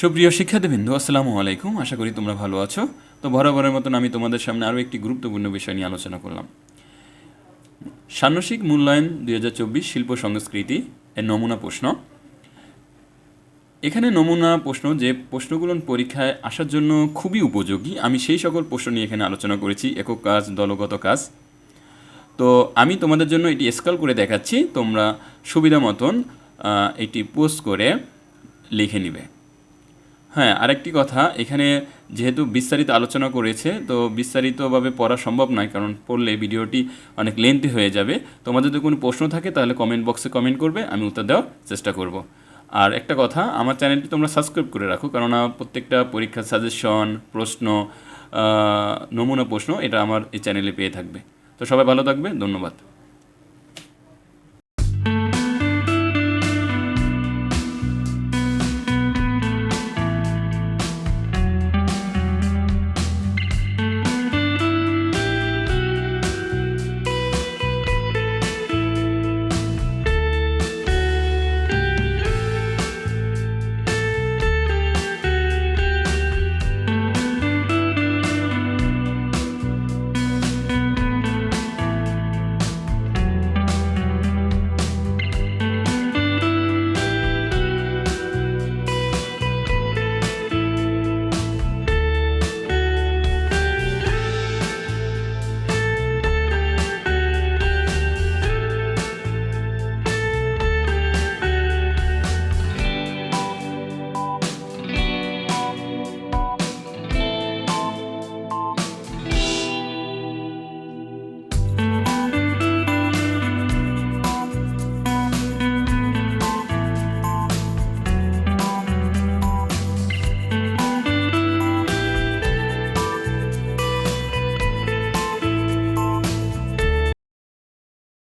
সুপ্রিয় শিক্ষার্থীবৃন্দ, আসসালামু আলাইকুম। আশা করি তোমরা ভালো আছো। তো বরাবরের মতন আমি তোমাদের সামনে আরও একটি গুরুত্বপূর্ণ বিষয় নিয়ে আলোচনা করলাম। ষান্মাসিক মূল্যায়ন দুই হাজার চব্বিশ শিল্প সংস্কৃতি এর নমুনা প্রশ্ন। এখানে নমুনা প্রশ্ন যে প্রশ্নগুলো পরীক্ষায় আসার জন্য খুবই উপযোগী, আমি সেই সকল প্রশ্ন নিয়ে এখানে আলোচনা করেছি, একক কাজ, দলগত কাজ। তো আমি তোমাদের জন্য এটি স্কল করে দেখাচ্ছি, তোমরা সুবিধা মতন এটি পোস্ট করে লিখে নিবে। হ্যাঁ আরেকটি কথা, এখানে যেহেতু বিস্তারিত আলোচনা করেছে, তো বিস্তারিতভাবে পড়া সম্ভব নয়, কারণ পড়লে ভিডিওটি অনেক লেন্থি হয়ে যাবে। তোমাদের যদি কোনো প্রশ্ন থাকে, তাহলে কমেন্ট বক্সে কমেন্ট করবে, আমি উত্তর দেওয়ার চেষ্টা করব। আর একটা কথা, আমার চ্যানেলটি তোমরা সাবস্ক্রাইব করে রাখো কারণ প্রত্যেকটা পরীক্ষার সাজেশন প্রশ্ন নমুনা প্রশ্ন, এটা আমার এই চ্যানেলে পেয়ে থাকবে। তো সবাই ভালো থাকবে, ধন্যবাদ।